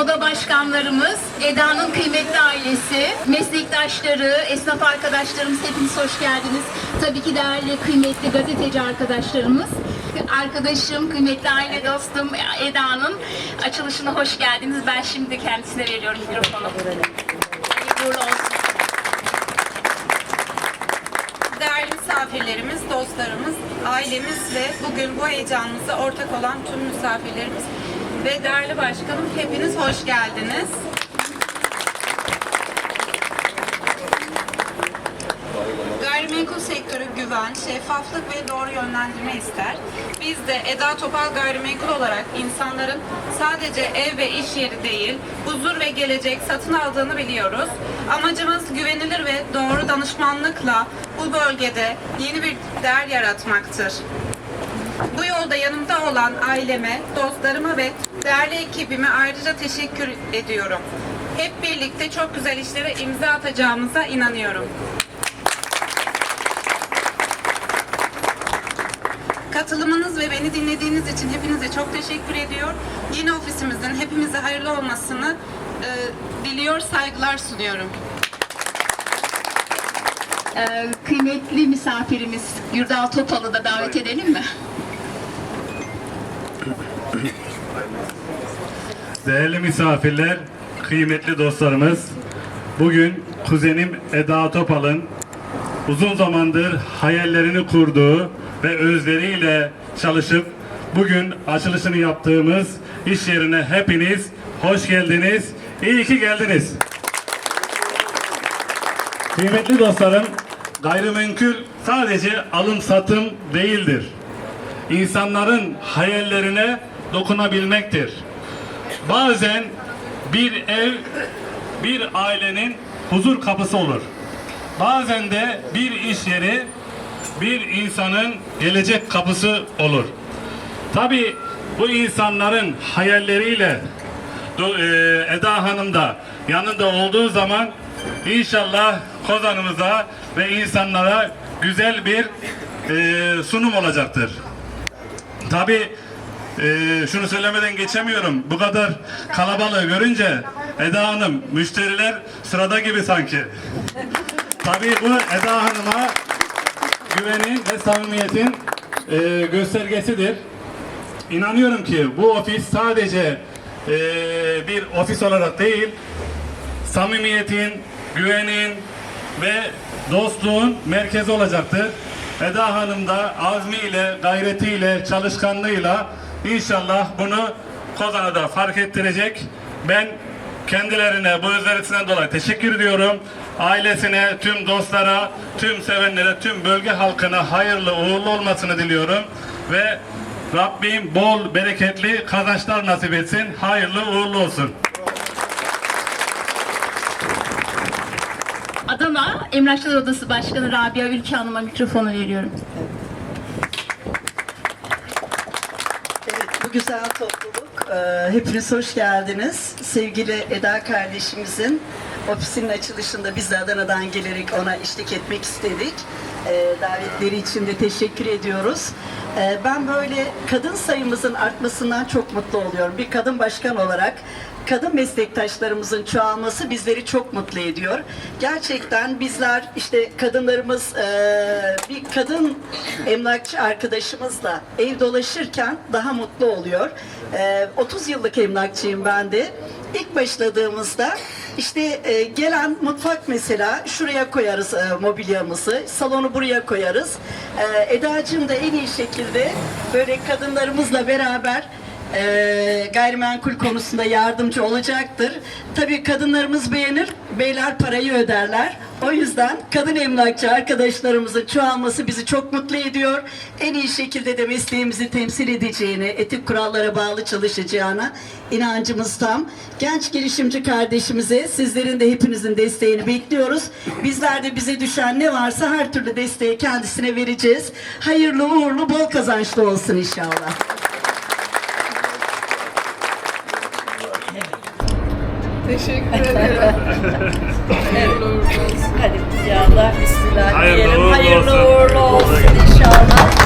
oda başkanlarımız, Eda'nın kıymetli ailesi, meslektaşları, esnaf arkadaşlarımız hepiniz hoş geldiniz. Tabii ki değerli kıymetli gazeteci arkadaşlarımız. Arkadaşım, kıymetli aile dostum Eda'nın açılışına hoş geldiniz. Ben şimdi kendisine veriyorum mikrofonu. Uğurlu olsun. Değerli misafirlerimiz, dostlarımız, ailemiz ve bugün bu heyecanımıza ortak olan tüm misafirlerimiz ve değerli başkanım hepiniz hoş geldiniz. Gayrimenkul sektörü güven, şeffaflık ve doğru yönlendirme ister. Biz de Eda Topal Gayrimenkul olarak insanların sadece ev ve iş yeri değil, huzur ve gelecek satın aldığını biliyoruz. Amacımız güvenilir ve doğru danışmanlıkla bu bölgede yeni bir değer yaratmaktır. Yolda yanımda olan aileme, dostlarıma ve değerli ekibime ayrıca teşekkür ediyorum. Hep birlikte çok güzel işlere imza atacağımıza inanıyorum. Katılımınız ve beni dinlediğiniz için hepinize çok teşekkür ediyor. Yeni ofisimizin hepimize hayırlı olmasını e, diliyor, saygılar sunuyorum. Ee, kıymetli misafirimiz Gürdal Topal'ı da davet edelim mi? Değerli misafirler, kıymetli dostlarımız, bugün kuzenim Eda Topal'ın uzun zamandır hayallerini kurduğu ve özleriyle çalışıp bugün açılışını yaptığımız iş yerine hepiniz hoş geldiniz, iyi ki geldiniz. Kıymetli dostlarım, gayrimenkul sadece alım satım değildir. İnsanların hayallerine dokunabilmektir. Bazen bir ev bir ailenin huzur kapısı olur. Bazen de bir iş yeri bir insanın gelecek kapısı olur. Tabi bu insanların hayalleriyle e, Eda Hanım da yanında olduğu zaman inşallah Kozan'ımıza ve insanlara güzel bir e, sunum olacaktır. Tabi şunu söylemeden geçemiyorum. Bu kadar kalabalığı görünce Eda Hanım müşteriler sırada gibi sanki. Tabi bu Eda Hanım'a güvenin ve samimiyetin e, göstergesidir. İnanıyorum ki bu ofis sadece e, bir ofis olarak değil, samimiyetin, güvenin ve dostluğun merkezi olacaktır. Eda Hanım da azmiyle, gayretiyle, çalışkanlığıyla inşallah bunu Kozan'a fark ettirecek. Ben kendilerine bu özverisinden dolayı teşekkür ediyorum. Ailesine, tüm dostlara, tüm sevenlere, tüm bölge halkına hayırlı uğurlu olmasını diliyorum. Ve Rabbim bol, bereketli kazançlar nasip etsin. Hayırlı uğurlu olsun. Adana Emlakçılar Odası Başkanı Rabia Ülke Hanım'a mikrofonu veriyorum. Evet, güzel topluluk. Ee, hepiniz hoş geldiniz. Sevgili Eda kardeşimizin ofisinin açılışında biz de Adana'dan gelerek ona eşlik etmek istedik. Ee, davetleri için de teşekkür ediyoruz. Ee, ben böyle kadın sayımızın artmasından çok mutlu oluyorum. Bir kadın başkan olarak kadın meslektaşlarımızın çoğalması bizleri çok mutlu ediyor. Gerçekten bizler işte kadınlarımız eee, bir kadın emlakçı arkadaşımızla ev dolaşırken daha mutlu oluyor. Eee, 30 yıllık emlakçıyım ben de. İlk başladığımızda işte e, gelen mutfak mesela şuraya koyarız e, mobilyamızı, salonu buraya koyarız. E, Eda'cığım da en iyi şekilde böyle kadınlarımızla beraber e, gayrimenkul konusunda yardımcı olacaktır. Tabii kadınlarımız beğenir, beyler parayı öderler. O yüzden kadın emlakçı arkadaşlarımızın çoğalması bizi çok mutlu ediyor. En iyi şekilde de mesleğimizi temsil edeceğine, etik kurallara bağlı çalışacağına inancımız tam. Genç girişimci kardeşimize sizlerin de hepinizin desteğini bekliyoruz. Bizler de bize düşen ne varsa her türlü desteği kendisine vereceğiz. Hayırlı uğurlu, bol kazançlı olsun inşallah. Teşekkür ederim. evet. Hadi inşallah. Bismillah. Hayırlı. Hayırlı uğurlu olsun inşallah.